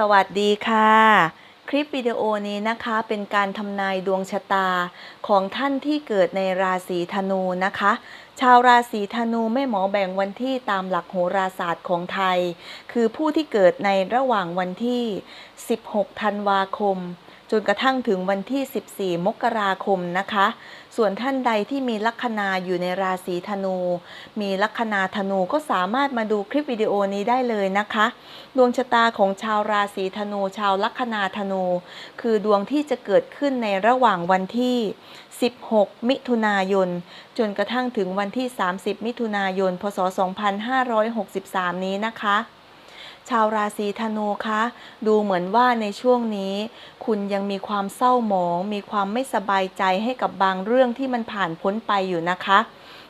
สวัสดีค่ะ คลิปวิดีโอนี้นะคะเป็นการทำนายดวงชะตาของท่านที่เกิดในราศีธนูนะคะ ชาวราศีธนูแม่หมอแบ่งวันที่ตามหลักโหราศาสตร์ของไทย คือผู้ที่เกิดในระหว่างวันที่ 16 ธันวาคม นกระทั่งถึงวันที่ 14 มกราคมนะคะ ส่วนท่านใดที่มีลัคนาอยู่ในราศีธนู มีลัคนาธนูก็สามารถมาดูคลิปวิดีโอนี้ได้เลยนะคะ ดวงชะตาของชาวราศีธนู ชาวลัคนาธนู คือดวงที่จะเกิดขึ้นในระหว่างวันที่ 16 มิถุนายน จนกระทั่งถึงวันที่ 30 มิถุนายน พศ 2563 นี้นะคะ ชาวราศีธนูคะ ดูเหมือนว่าในช่วงนี้ คุณยังมีความเศร้าหมอง มีความไม่สบายใจให้กับบางเรื่องที่มันผ่านพ้นไปอยู่นะคะ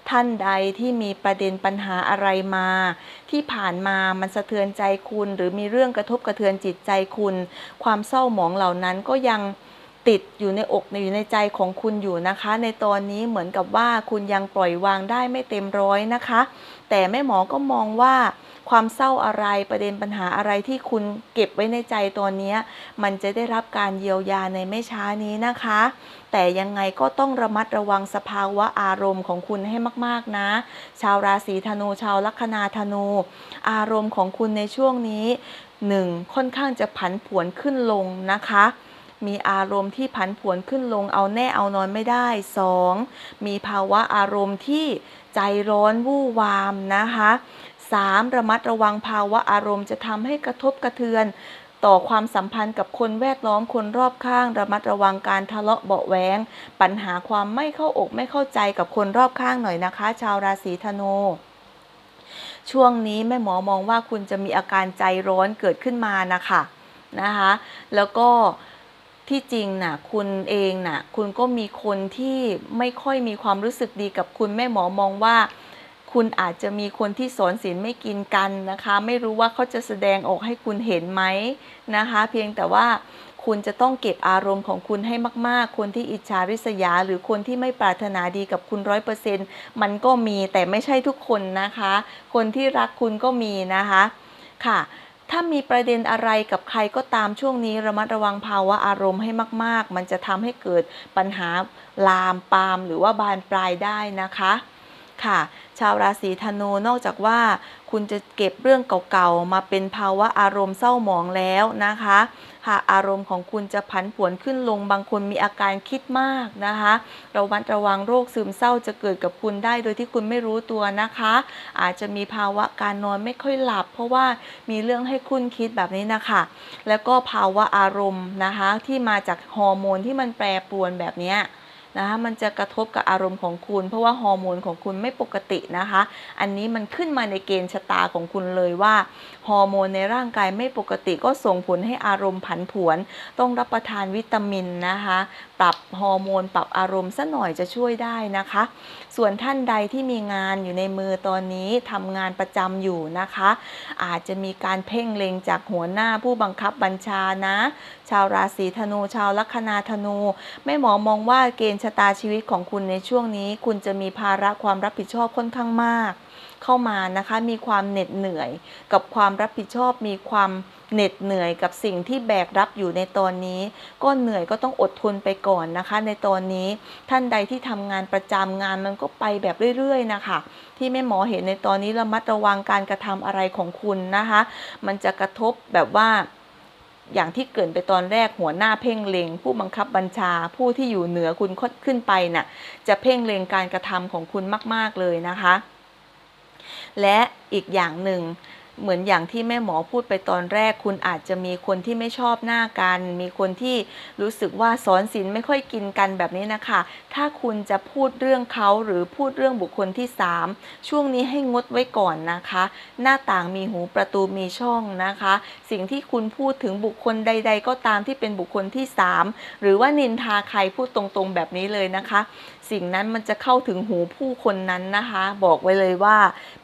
ท่านใดที่มีประเด็นปัญหาอะไรมา ที่ผ่านมามันสะเทือนใจคุณ หรือมีเรื่องกระทบกระเทือนจิตใจคุณ ความเศร้าหมองเหล่านั้นก็ยัง ติดอยู่ในอกอยู่ในใจของคุณอยู่นะคะ ในตอนนี้เหมือนกับว่าคุณยังปล่อยวางได้ไม่เต็มร้อยนะคะ แต่แม่หมอก็มองว่าความเศร้าอะไรประเด็นปัญหาอะไรที่คุณเก็บไว้ในใจตอนนี้ มันจะได้รับการเยียวยาในไม่ช้านี้นะคะ แต่ยังไงก็ต้องระมัดระวังสภาวะอารมณ์ของคุณให้มากๆนะ ชาวราศีธนู ชาวลัคนาธนู อารมณ์ของคุณในช่วงนี้ 1. ค่อนข้างจะผันผวนขึ้นลงนะคะ มีอารมณ์ที่ผันผวนขึ้นลงเอาแน่เอานอนไม่ได้ 2. มีภาวะอารมณ์ที่ใจร้อนวู่วามนะคะ 3. ระมัดระวังภาวะอารมณ์จะทำให้กระทบกระเทือนต่อความสัมพันธ์กับคนแวดล้อมคนรอบข้าง ระมัดระวังการทะเลาะเบาแวงปัญหาความไม่เข้าอกไม่เข้าใจกับคนรอบข้างหน่อยนะคะ ชาวราศีธนูช่วงนี้แม่หมอมองว่าคุณจะมีอาการใจร้อนเกิดขึ้นมานะคะนะคะ แล้วก็ ที่จริงน่ะคุณเองน่ะคุณก็มีคนที่ไม่ค่อยมีความรู้สึกดีกับคุณแม่หมอมองว่า คุณอาจจะมีคนที่สอนศีลไม่กินกันนะคะ ไม่รู้ว่าเขาจะแสดงออกให้คุณเห็นไหมนะคะ เพียงแต่ว่าคุณจะต้องเก็บอารมณ์ของคุณให้มาก ๆ คนที่อิจฉาริษยา หรือคนที่ไม่ปรารถนาดีกับคุณร้อยเปอร์เซ็นต์มันก็มีแต่ไม่ใช่ทุกคนนะคะ คนที่รักคุณก็มีนะคะค่ะ ถ้ามีประเด็นอะไรกับใครก็ตามช่วงนี้ระมัดระวังภาวะอารมณ์ให้มาก ๆ มันจะทำให้เกิดปัญหาลามปามหรือว่าบานปลายได้นะคะค่ะ ชาวราศีธนูนอกจากว่า คุณจะเก็บเรื่องเก่าๆ มาเป็นภาวะอารมณ์เศร้าหมองแล้วนะคะ ค่ะอารมณ์ของคุณจะผันผวนขึ้นลงบางคนมีอาการคิดมากนะคะระวัดระวังโรคซึมเศร้าจะเกิดกับคุณได้ โดยที่คุณไม่รู้ตัวนะคะ อาจจะมีภาวะการนอนไม่ค่อยหลับ เพราะว่ามีเรื่องให้คุณคิดแบบนี้นะคะ แล้วก็ภาวะอารมณ์นะคะที่มาจากฮอร์โมนที่มันแปรปรวนแบบนี้ นะคะมันจะกระทบกับอารมณ์ของคุณ เพราะว่าฮอร์โมนของคุณไม่ปกตินะคะ อันนี้มันขึ้นมาในเกณฑ์ชะตาของคุณเลยว่าฮอร์โมนในร่างกายไม่ปกติก็ส่งผลให้อารมณ์ผันผวน ต้องรับประทานวิตามินนะคะปรับฮอร์โมน ปรับอารมณ์ซะหน่อยจะช่วยได้นะคะ ส่วนท่านใดที่มีงานอยู่ในมือตอนนี้ทำงานประจำอยู่นะคะ อาจจะมีการเพ่งเล็งจากหัวหน้าผู้บังคับบัญชานะ ชาวราศีธนู ชาวลัคนาธนูแม่หมอมองว่าเกณฑ์ชะตาชีวิตของคุณในช่วงนี้ คุณจะมีภาระความรับผิดชอบค่อนข้างมาก เข้ามานะคะมีความเหน็ดเหนื่อย กับความรับผิดชอบมีความ เหน็ดเหนื่อยกับสิ่งที่แบกรับอยู่ในตอนนี้ ก็เหนื่อยก็ต้องอดทนไปก่อนนะคะ ในตอนนี้ท่านใดที่ทำงานประจำงานมันก็ไปแบบเรื่อยๆนะคะ ที่แม่หมอเห็นในตอนนี้ระมัดระวังการกระทำอะไรของคุณนะคะ มันจะกระทบแบบว่าอย่างที่เกินไปตอนแรกหัวหน้าเพ่งเล็ง ผู้บังคับบัญชาผู้ที่อยู่เหนือคุณขึ้นไปน่ะจะเพ่งเล็งการกระทำของคุณมาก ๆเลยนะคะ และอีกอย่างหนึ่ง เหมือนอย่างที่แม่หมอพูดไปตอนแรก คุณอาจจะมีคนที่ไม่ชอบหน้ากัน มีคนที่รู้สึกว่าสอนศีลไม่ค่อยกินกันแบบนี้นะคะ ถ้าคุณจะพูดเรื่องเขาหรือพูดเรื่องบุคคลที่ 3 ช่วงนี้ให้งดไว้ก่อนนะคะ หน้าต่างมีหูประตูมีช่องนะคะ สิ่งที่คุณพูดถึงบุคคลใด ๆ ก็ตามที่เป็นบุคคลที่ 3 หรือว่านินทาใครพูดตรงๆแบบนี้เลยนะคะ สิ่งนั้นมันจะเข้าถึงหูผู้คนนั้นนะคะ บอกไว้เลยว่า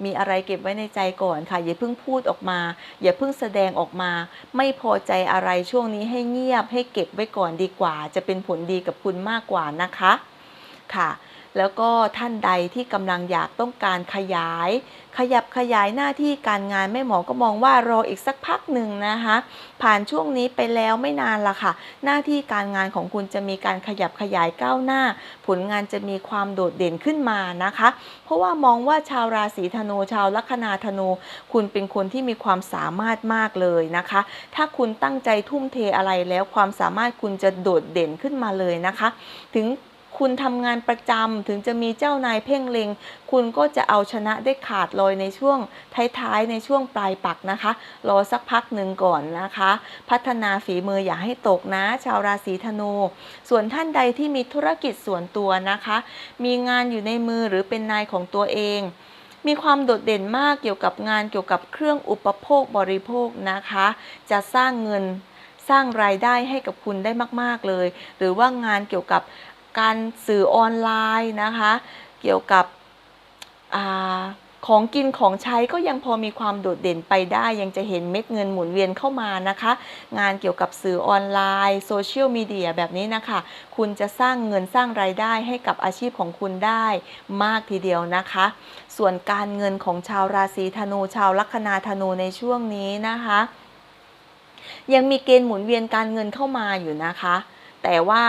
มีอะไรเก็บไว้ในใจก่อนค่ะ อย่าเพิ่งพูดออกมา อย่าเพิ่งแสดงออกมา ไม่พอใจอะไรช่วงนี้ให้เงียบให้เก็บไว้ก่อนดีกว่า จะเป็นผลดีกับคุณมากกว่านะคะค่ะ แล้วก็ท่านใดที่กำลังอยากต้องการขยาย ขยับขยายหน้าที่การงานแม่หมอก็มองว่ารออีกสักพักหนึ่งนะคะผ่านช่วงนี้ไปแล้วไม่นานละค่ะ หน้าที่การงานของคุณจะมีการขยับขยายก้าวหน้า ผลงานจะมีความโดดเด่นขึ้นมานะคะ เพราะว่ามองว่าชาวราศีธนูชาวลัคนาธนู คุณเป็นคนที่มีความสามารถมากเลยนะคะ ถ้าคุณตั้งใจทุ่มเทอะไรแล้วความสามารถคุณจะโดดเด่นขึ้นมาเลยนะคะ ถึง คุณทำงานประจำถึงจะมีเจ้านายเพ่งเล็ง คุณก็จะเอาชนะได้ขาดลอยในช่วงท้ายๆ ในช่วงปลายปักนะคะ รอสักพักหนึ่งก่อนนะคะ พัฒนาฝีมืออย่าให้ตกนะ ชาวราศีธนู ส่วนท่านใดที่มีธุรกิจส่วนตัวนะคะ มีงานอยู่ในมือหรือเป็นนายของตัวเองมีความโดดเด่นมากเกี่ยวกับงานเกี่ยวกับเครื่องอุปโภคบริโภคนะคะ จะสร้างเงินสร้างรายได้ให้กับคุณได้มาก ๆ เลย หรือว่างานเกี่ยวกับ การสื่อออนไลน์นะคะ เกี่ยวกับอของกินของใช้ก็ยังพอมีความโดดเด่นไปได้ ยังจะเห็นเม็ดเงินหมุนเวียนเข้ามานะคะ งานเกี่ยวกับสื่อออนไลน์โซเชียลมีเดียแบบนี้นะคะ คุณจะสร้างเงินสร้างรายได้ให้กับอาชีพของคุณได้มากทีเดียวนะคะ ส่วนการเงินของชาวราศีธนู ชาวลัคนาธนูในช่วงนี้นะคะ ยังมีเกณฑ์หมุนเวียนการเงินเข้ามาอยู่นะคะ แต่ว่า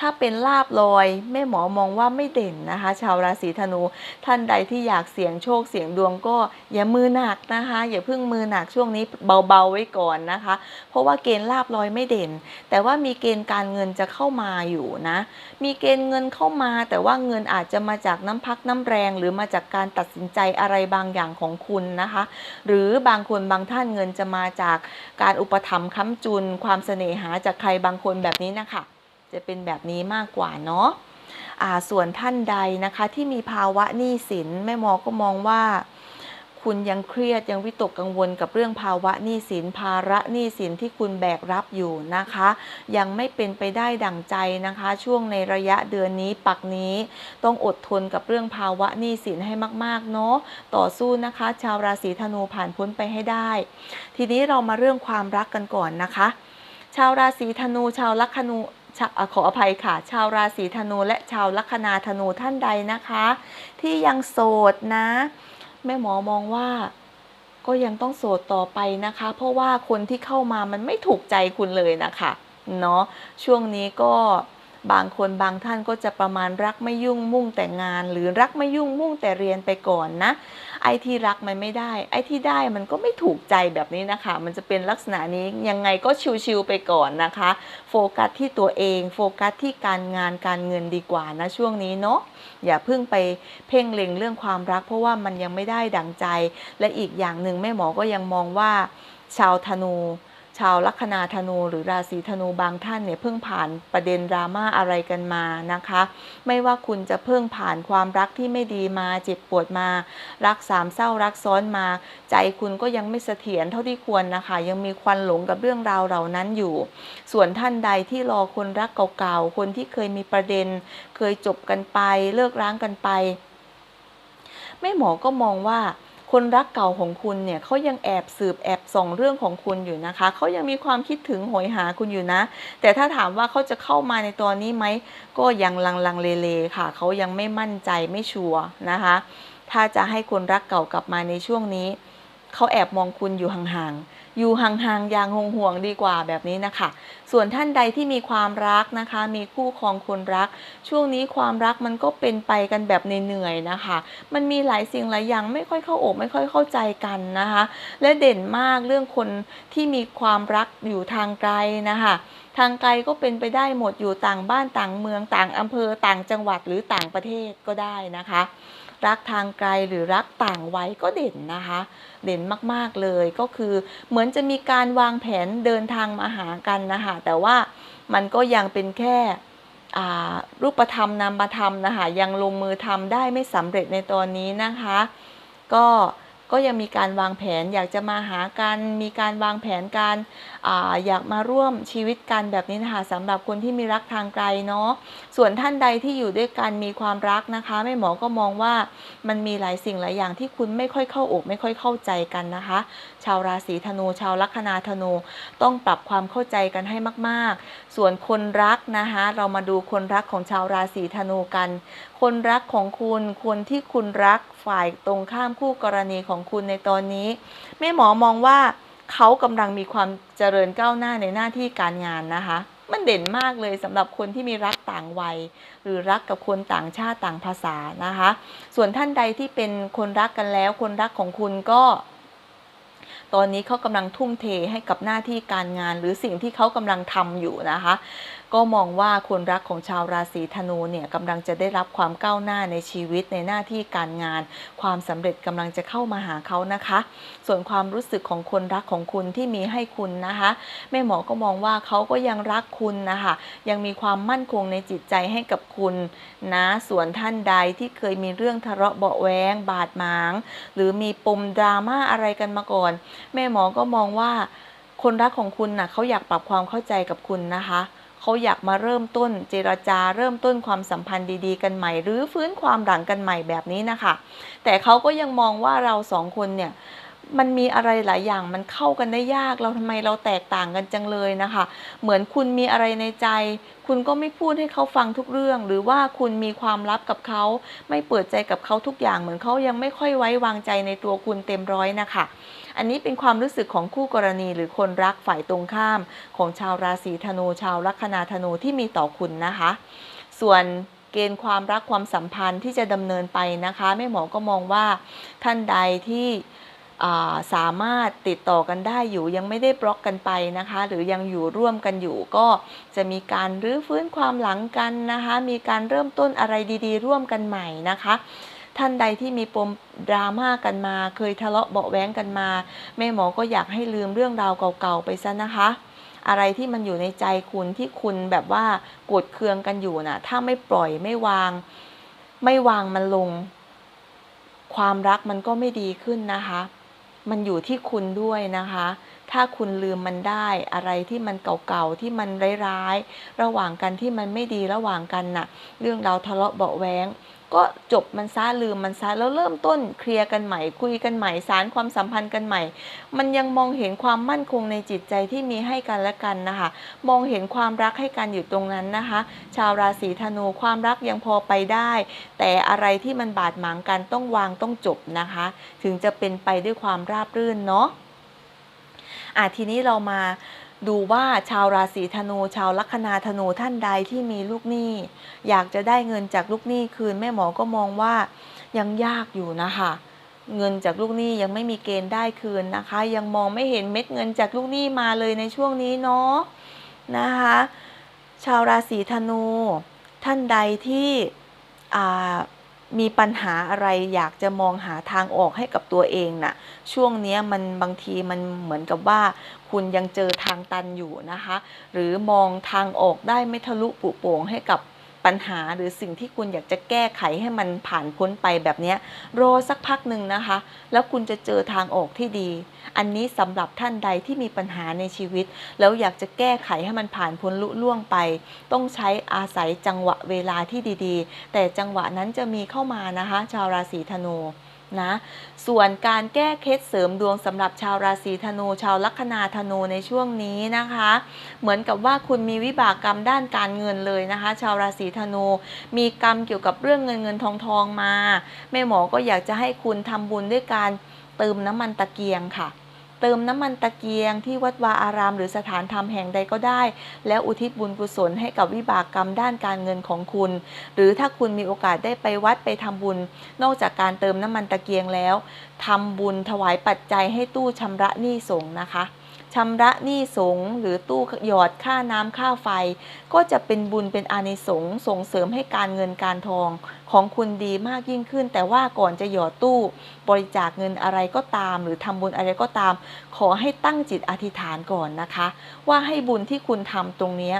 ถ้าเป็นลาบลอยแม่หมอมองว่าไม่เด่นนะคะ ชาวราศีธนู ท่านใดที่อยากเสี่ยงโชคเสี่ยงดวงก็อย่ามือหนักนะคะ อย่าเพิ่งมือหนักช่วงนี้เบาๆไว้ก่อนนะคะ เพราะว่าเกณฑ์ลาบลอยไม่เด่น แต่ว่ามีเกณฑ์การเงินจะเข้ามาอยู่นะ มีเกณฑ์เงินเข้ามา แต่ว่าเงินอาจจะมาจากน้ำพักน้ำแรง หรือมาจากการตัดสินใจอะไรบางอย่างของคุณนะคะ หรือบางคนบางท่านเงินจะมาจากการอุปถัมภ์ค้ำจุน ความเสน่หาจากใครบางคนแบบนี้นะคะ จะเป็นแบบนี้มากกว่าเนาะส่วนท่านใดนะคะที่มีภาวะหนี้สินแม่หมอก็มองว่า คุณยังเครียดยังวิตกกังวลกับเรื่องภาวะหนี้สินภาระหนี้สินที่คุณแบกรับอยู่นะคะ ยังไม่เป็นไปได้ดั่งใจนะคะ ช่วงในระยะเดือนนี้ปักนี้ต้องอดทนกับเรื่องภาวะหนี้สินให้มากๆเนาะต่อสู้นะคะ ชาวราศีธนูผ่านพ้นไปให้ได้ ทีนี้เรามาเรื่องความรักกันก่อนนะคะ ชาวราศีธนูชาวลัคนู ขออภัยค่ะ ชาวราศีธนูและชาวลัคนาธนูท่านใดนะคะ ที่ยังโสดนะ แม่หมอมองว่าก็ยังต้องโสดต่อไปนะคะ เพราะว่าคนที่เข้ามามันไม่ถูกใจคุณเลยนะคะเนาะช่วงนี้ก็บางคนบางท่านก็จะประมาณรักไม่ยุ่งมุ่งแต่งาน หรือรักไม่ยุ่งมุ่งแต่เรียนไปก่อนนะ ไอ้ที่รักมันไม่ได้ ไอ้ที่ได้มันก็ไม่ถูกใจแบบนี้นะคะ มันจะเป็นลักษณะนี้ยังไงก็ชิวๆไปก่อนนะคะ โฟกัสที่ตัวเอง โฟกัสที่การงานการเงินดีกว่านะช่วงนี้เนาะอย่าเพิ่งไปเพ่งเล็งเรื่องความรัก เพราะว่ามันยังไม่ได้ดังใจ และอีกอย่างหนึ่งแม่หมอก็ยังมองว่าชาวธนู ชาวลัคนาธนูหรือราศีธนูบางท่านเนี่ยเพิ่งผ่านประเด็นดราม่าอะไรกันมานะคะ ไม่ว่าคุณจะเพิ่งผ่านความรักที่ไม่ดีมาเจ็บปวดมา รักสามเศร้ารักซ้อนมา ใจคุณก็ยังไม่เสถียรเท่าที่ควรนะคะ ยังมีควันหลงกับเรื่องราวเหล่านั้นอยู่ ส่วนท่านใดที่รอคนรักเก่าๆคนที่เคยมีประเด็น เคยจบกันไป เลิกร้างกันไปแม่หมอก็มองว่า คนรักเก่าของคุณเนี่ยเขายังแอบสืบแอบส่องเรื่องของคุณอยู่นะคะเขายังมีความคิดถึงหอยหาคุณอยู่นะ แต่ถ้าถามว่าเขาจะเข้ามาในตอนนี้ไหมก็ยังลังลังเลเลๆค่ะเขายังไม่มั่นใจไม่ชัวร์นะคะ ถ้าจะให้คนรักเก่ากลับมาในช่วงนี้ เขาแอบมองคุณอยู่ห่างๆ อยู่ห่างๆ อย่างห่วงๆ ดีกว่าแบบนี้นะคะ ส่วนท่านใดที่มีความรักนะคะ มีคู่ครองคนรัก ช่วงนี้ความรักมันก็เป็นไปกันแบบเหนื่อยๆ นะคะ มันมีหลายสิ่งหลายอย่างไม่ค่อยเข้าอกไม่ค่อยเข้าใจกันนะคะ และเด่นมากเรื่องคนที่มีความรักอยู่ทางไกลนะคะทางไกลก็เป็นไปได้หมดอยู่ต่างบ้านต่างเมืองต่างอำเภอต่างจังหวัดหรือต่างประเทศก็ได้นะคะ รักทางไกลหรือรักต่างวัยก็เด่นนะคะ เด่นมากๆเลยก็คือเหมือนจะมีการวางแผนเดินทางมาหากันนะคะแต่ว่ามันก็ยังเป็นแค่รูปธรรมนามธรรมนะคะยังลงมือทำได้ไม่สำเร็จในตอนนี้นะคะ ก็ ก็ยังมีการวางแผนอยากจะมาหากัน มีการวางแผนการอาอยากมาร่วมชีวิตกันแบบนี้นะคะสำหรับคนที่มีรักทางไกลเนาะส่วนท่านใดที่อยู่ด้วยกันมีความรักนะคะแม่หมอก็มองว่ามันมีหลายสิ่งหลายอย่างที่คุณไม่ค่อยเข้าอกไม่ค่อยเข้าใจกันนะคะชาวราศีธนู ชาวลัคนาธนู ต้องปรับความเข้าใจกันให้มาก ๆ ส่วนคนรักนะคะเรามาดูคนรักของชาวราศีธนูกัน คนรักของคุณคนที่คุณรักฝ่ายตรงข้ามคู่กรณีของคุณในตอนนี้แม่หมอมองว่าเขากำลังมีความเจริญก้าวหน้าในหน้าที่การงานนะคะ มันเด่นมากเลยสำหรับคนที่มีรักต่างวัย หรือรักกับคนต่างชาติต่างภาษานะคะ ส่วนท่านใดที่เป็นคนรักกันแล้ว คนรักของคุณก็ ตอนนี้เขากำลังทุ่มเทให้กับหน้าที่การงาน หรือสิ่งที่เขากำลังทำอยู่นะคะ ก็มองว่าคนรักของชาวราศีธนูเนี่ยกำลังจะได้รับความก้าวหน้าในชีวิตในหน้าที่การงาน ความสำเร็จกำลังจะเข้ามาหาเขานะคะ ส่วนความรู้สึกของคนรักของคุณที่มีให้คุณนะคะแม่หมอก็มองว่าเขาก็ยังรักคุณนะคะยังมีความมั่นคงในจิตใจให้กับคุณนะส่วนท่านใดที่เคยมีเรื่องทะเลาะเบาแวงบาดหมาง หรือมีปมดราม่าอะไรกันมาก่อน แม่หมอก็มองว่า คนรักของคุณนะ่ะเขาอยากปรับความเข้าใจกับคุณนะคะ เขาอยากมาเริ่มต้นเจรจาเริ่มต้นความสัมพันธ์ดีๆ กันใหม่ หรือฟื้นความหลังกันใหม่แบบนี้นะคะ แต่เขาก็ยังมองว่าเราสองคนเนี่ยมันมีอะไรหลายอย่างมันเข้ากันได้ยากเราทำไมเราแตกต่างกันจังเลยนะคะ เหมือนคุณมีอะไรในใจ คุณก็ไม่พูดให้เขาฟังทุกเรื่อง หรือว่าคุณมีความลับกับเขา ไม่เปิดใจกับเขาทุกอย่างเหมือนเขายังไม่ค่อยไว้วางใจในตัวคุณเต็มร้อยนะคะ อันนี้เป็นความรู้สึกของคู่กรณีหรือคนรักฝ่ายตรงข้าม ของชาวราศีธนูชาวลัคนาธนูที่มีต่อคุณนะคะ ส่วนเกณฑ์ความรักความสัมพันธ์ที่จะดำเนินไปนะคะแม่หมอก็มองว่าท่านใดที่อ่าสามารถติดต่อกันได้อยู่ยังไม่ได้บล็อกกันไปนะคะ หรือยังอยู่ร่วมกันอยู่ก็จะมีการรื้อฟื้นความหลังกันนะคะ มีการเริ่มต้นอะไรดีๆ ร่วมกันใหม่นะคะ ท่านใดที่มีปมดราม่ากันมา เคยทะเลาะเบาแว้งกันมา แม่หมอก็อยากให้ลืมเรื่องราวเก่าๆไปซะนะคะ อะไรที่มันอยู่ในใจคุณที่คุณแบบว่าโกรธเคืองกันอยู่น่ะ ถ้าไม่ปล่อยไม่วาง ไม่วางมันลง ความรักมันก็ไม่ดีขึ้นนะคะ มันอยู่ที่คุณด้วยนะคะ ถ้าคุณลืมมันได้อะไรที่มันเก่าๆที่มันร้ายๆระหว่างกันที่มันไม่ดีระหว่างกันน่ะ เรื่องเราทะเลาะเบาะแว้งก็จบมันซะลืมมันซะแล้วเริ่มต้นเคลียร์กันใหม่คุยกันใหม่สารความสัมพันธ์กันใหม่ มันยังมองเห็นความมั่นคงในจิตใจที่มีให้กันและกันนะคะ มองเห็นความรักให้กันอยู่ตรงนั้นนะคะ ชาวราศีธนูความรักยังพอไปได้ แต่อะไรที่มันบาดหมางกันต้องวางต้องจบนะคะ ถึงจะเป็นไปด้วยความราบรื่นเนาะ อะทีนี้เรามาดูว่าชาวราศีธนู ชาวลัคนาธนูท่านใดที่มีลูกหนี้ อยากจะได้เงินจากลูกหนี้คืนแม่หมอก็มองว่ายังยากอยู่นะคะ เงินจากลูกหนี้ยังไม่มีเกณฑ์ได้คืนนะคะ ยังมองไม่เห็นเม็ดเงินจากลูกหนี้มาเลยในช่วงนี้เนาะนะคะ ชาวราศีธนู ท่านใดที่อ่า มีปัญหาอะไรอยากจะมองหาทางออกให้กับตัวเองน่ะช่วงนี้มันบางทีมันเหมือนกับว่าคุณยังเจอทางตันอยู่นะคะ หรือมองทางออกได้ไม่ทะลุปุโป่งให้กับ ปัญหาหรือสิ่งที่คุณอยากจะแก้ไขให้มันผ่านพ้นไปแบบนี้รอสักพักหนึ่งนะคะ แล้วคุณจะเจอทางออกที่ดี อันนี้สำหรับท่านใดที่มีปัญหาในชีวิต แล้วอยากจะแก้ไขให้มันผ่านพ้นลุล่วงไป ต้องใช้อาศัยจังหวะเวลาที่ดีๆ แต่จังหวะนั้นจะมีเข้ามานะคะ ชาวราศีธนู นะส่วนการแก้เคล็ดเสริมดวงสำหรับชาวราศีธนูชาวลัคนาธนูในช่วงนี้นะคะ เหมือนกับว่าคุณมีวิบากกรรมด้านการเงินเลยนะคะ ชาวราศีธนูมีกรรมเกี่ยวกับเรื่องเงินเงินทองทองมาแม่หมอก็อยากจะให้คุณทำบุญด้วยการเติมน้ำมันตะเกียงค่ะ เติมน้ำมันตะเกียงที่วัดวาอาราม หรือสถานธรรมแห่งใดก็ได้ แล้วอุทิศบุญกุศลให้กับวิบากกรรมด้านการเงินของคุณ หรือถ้าคุณมีโอกาสได้ไปวัดไปทำบุญ นอกจากการเติมน้ำมันตะเกียงแล้วทำบุญถวายปัจจัยให้ตู้ชำระหนี้สงนะคะชำระหนี้สงหรือตู้หยอดค่าน้ำค่าไฟ ก็จะเป็นบุญเป็นอานิสงส์ส่งเสริมให้การเงินการทอง ของคุณดีมากยิ่งขึ้น แต่ว่าก่อนจะหยอดตู้บริจาคเงินอะไรก็ตาม หรือทำบุญอะไรก็ตาม ขอให้ตั้งจิตอธิษฐานก่อนนะคะ ว่าให้บุญที่คุณทำตรงนี้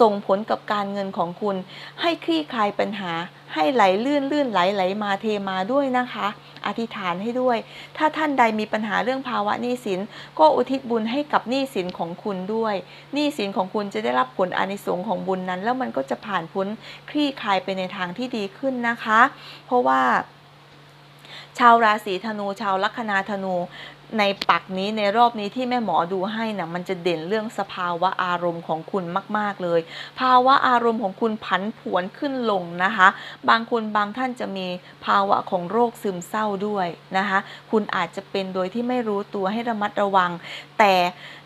ส่งผลกับการเงินของคุณ ให้คลี่คลายปัญหา ให้ไหลลื่นลื่นไหลไหลมาเทมาด้วยนะคะ อธิษฐานให้ด้วย ถ้าท่านใดมีปัญหาเรื่องภาวะหนี้สิน ก็อุทิศบุญให้กับหนี้สินของคุณด้วยหนี้สินของคุณจะได้รับผลอานิสงส์ของบุญนั้น แล้วมันก็จะผ่านพ้นคลี่คลายไปในทางที่ดีขึ้นนะคะ เพราะว่าชาวราศีธนู ชาวลัคนาธนู ในปักนี้ในรอบนี้ที่แม่หมอดูให้นะมันจะเด่นเรื่องสภาวะอารมณ์ของคุณมาก ๆ เลย ภาวะอารมณ์ของคุณผันผวนขึ้นลงนะคะ บางคนบางท่านจะมีภาวะของโรคซึมเศร้าด้วยนะคะ คุณอาจจะเป็นโดยที่ไม่รู้ตัวให้ระมัดระวัง แต่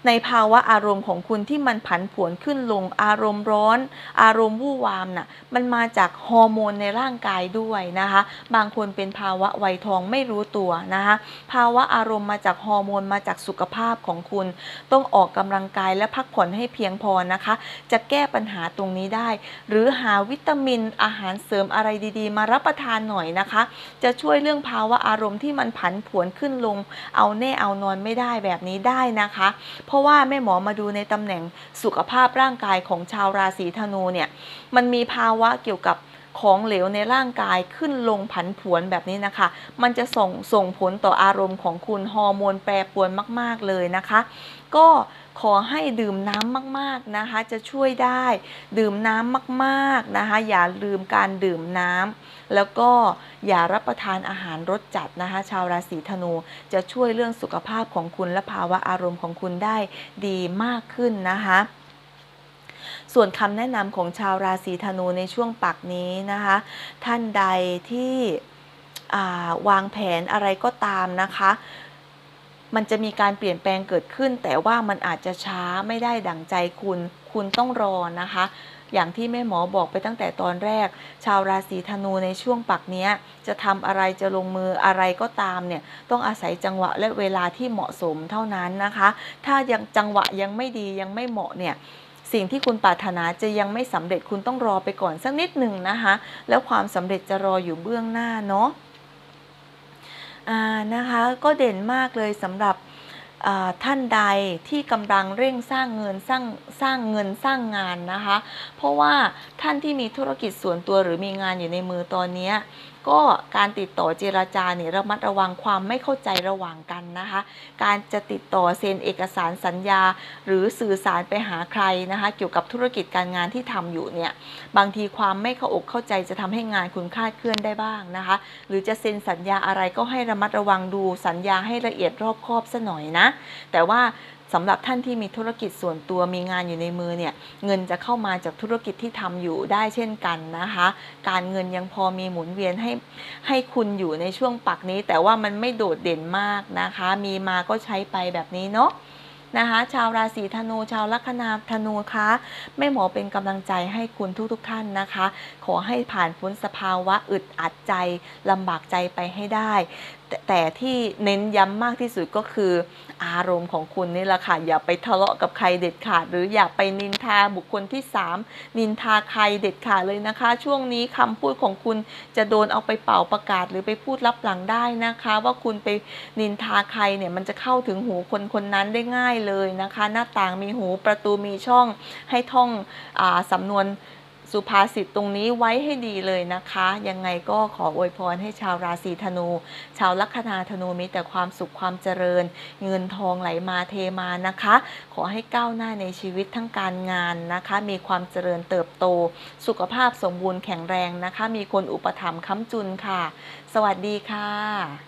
ในภาวะอารมณ์ของคุณที่มันผันผวนขึ้นลง อารมณ์ร้อน อารมณ์วู่วามน่ะมันมาจากฮอร์โมนในร่างกายด้วยนะคะ บางคนเป็นภาวะไวยทองไม่รู้ตัวนะคะ ภาวะอารมณ์มาจากฮอร์โมนมาจากสุขภาพของคุณ ต้องออกกำลังกายและพักผ่อนให้เพียงพอนะคะ จะแก้ปัญหาตรงนี้ได้ หรือหาวิตามินอาหารเสริมอะไรดีๆ มารับประทานหน่อยนะคะ จะช่วยเรื่องภาวะอารมณ์ที่มันผันผวนขึ้นลง เอาแน่เอานอนไม่ได้แบบนี้ได้นะคะ เพราะว่าแม่หมอมาดูในตำแหน่งสุขภาพร่างกายของชาวราศีธนูเนี่ยมันมีภาวะเกี่ยวกับ ของเหลวในร่างกายขึ้นลงผันผวนแบบนี้นะคะ มันจะส่งส่งผลต่ออารมณ์ของคุณฮอร์โมนแปรปรวนมาก ๆเลยนะคะ ก็ขอให้ดื่มน้ำมากๆนะคะ จะช่วยได้ ดื่มน้ำมากๆนะคะ อย่าลืมการดื่มน้ำแล้วก็อย่ารับประทานอาหารรสจัดนะคะ ชาวราศีธนู จะช่วยเรื่องสุขภาพของคุณและภาวะอารมณ์ของคุณได้ดีมากขึ้นนะคะ ส่วนคำแนะนำของชาวราศีธนูในช่วงปักนี้นะคะ ท่านใดที่วางแผนอะไรก็ตามนะคะ มันจะมีการเปลี่ยนแปลงเกิดขึ้น แต่ว่ามันอาจจะช้าไม่ได้ดั่งใจคุณ คุณต้องรอนะคะอย่างที่แม่หมอบอกไปตั้งแต่ตอนแรก ชาวราศีธนูในช่วงปักเนี้ย จะทำอะไรจะลงมืออะไรก็ตามเนี่ย ต้องอาศัยจังหวะและเวลาที่เหมาะสมเท่านั้นนะคะ ถ้ายังจังหวะยังไม่ดียังไม่เหมาะเนี่ย สิ่งที่คุณปรารถนาจะยังไม่สำเร็จคุณต้องรอไปก่อนสักนิดหนึ่งนะคะ แล้วความสำเร็จจะรออยู่เบื้องหน้าเนาะอ่านะคะก็เด่นมากเลยสำหรับท่านใดที่กำลังเร่งสร้างเงินสร้างสร้างเงินสร้างงานนะคะ เพราะว่าท่านที่มีธุรกิจส่วนตัวหรือมีงานอยู่ในมือตอนนี้ ก็การติดต่อเจราจาเนี่ยระมัดระวังความไม่เข้าใจระหว่างกันนะคะ การจะติดต่อเซ็นเอกสารสัญญา หรือสื่อสารไปหาใครนะคะ เกี่ยวกับธุรกิจการงานที่ทำอยู่เนี่ยบางทีความไม่เข้าอกเข้าใจจะทำให้งานคุณคลาดเคลื่อนได้บ้างนะคะ หรือจะเซ็นสัญญาอะไรก็ให้ระมัดระวังดูสัญญาให้ละเอียดรอบคอบซะหน่อยนะ แต่ว่า สำหรับท่านที่มีธุรกิจส่วนตัวมีงานอยู่ในมือเนี่ยเงินจะเข้ามาจากธุรกิจที่ทำอยู่ได้เช่นกันนะคะ การเงินยังพอมีหมุนเวียนให้ให้คุณอยู่ในช่วงปักนี้ แต่ว่ามันไม่โดดเด่นมากนะคะ มีมาก็ใช้ไปแบบนี้เนาะนะคะชาวราศีธนูชาวลัคนาธนูคะแม่หมอเป็นกำลังใจให้คุณทุกๆทท่านนะคะ ขอให้ผ่านพ้นสภาวะอึดอัดใจลำบากใจไปให้ได้ แต่แต่ที่เน้นย้ำมากที่สุดก็คือ อารมณ์ของคุณนี่แหละค่ะ อย่าไปทะเลาะกับใครเด็ดขาด หรืออย่าไปนินทาบุคคลที่ 3 นินทาใครเด็ดขาดเลยนะคะ ช่วงนี้คำพูดของคุณจะโดนเอาไปเป่าประกาศ หรือไปพูดลับหลังได้นะคะ ว่าคุณไปนินทาใครเนี่ยมันจะเข้าถึงหูคนคนนั้นได้ง่ายเลยนะคะ หน้าต่างมีหูประตูมีช่องให้ท่องอาสำนวน สุภาษิตตรงนี้ไว้ให้ดีเลยนะคะ ยังไงก็ขออวยพรให้ชาวราศีธนู ชาวลัคนาธนูมีแต่ความสุขความเจริญ เงินทองไหลมาเทมานะคะ ขอให้ก้าวหน้าในชีวิตทั้งการงานนะคะ มีความเจริญเติบโต สุขภาพสมบูรณ์แข็งแรงนะคะ มีคนอุปถัมภ์ค้ำจุนค่ะ สวัสดีค่ะ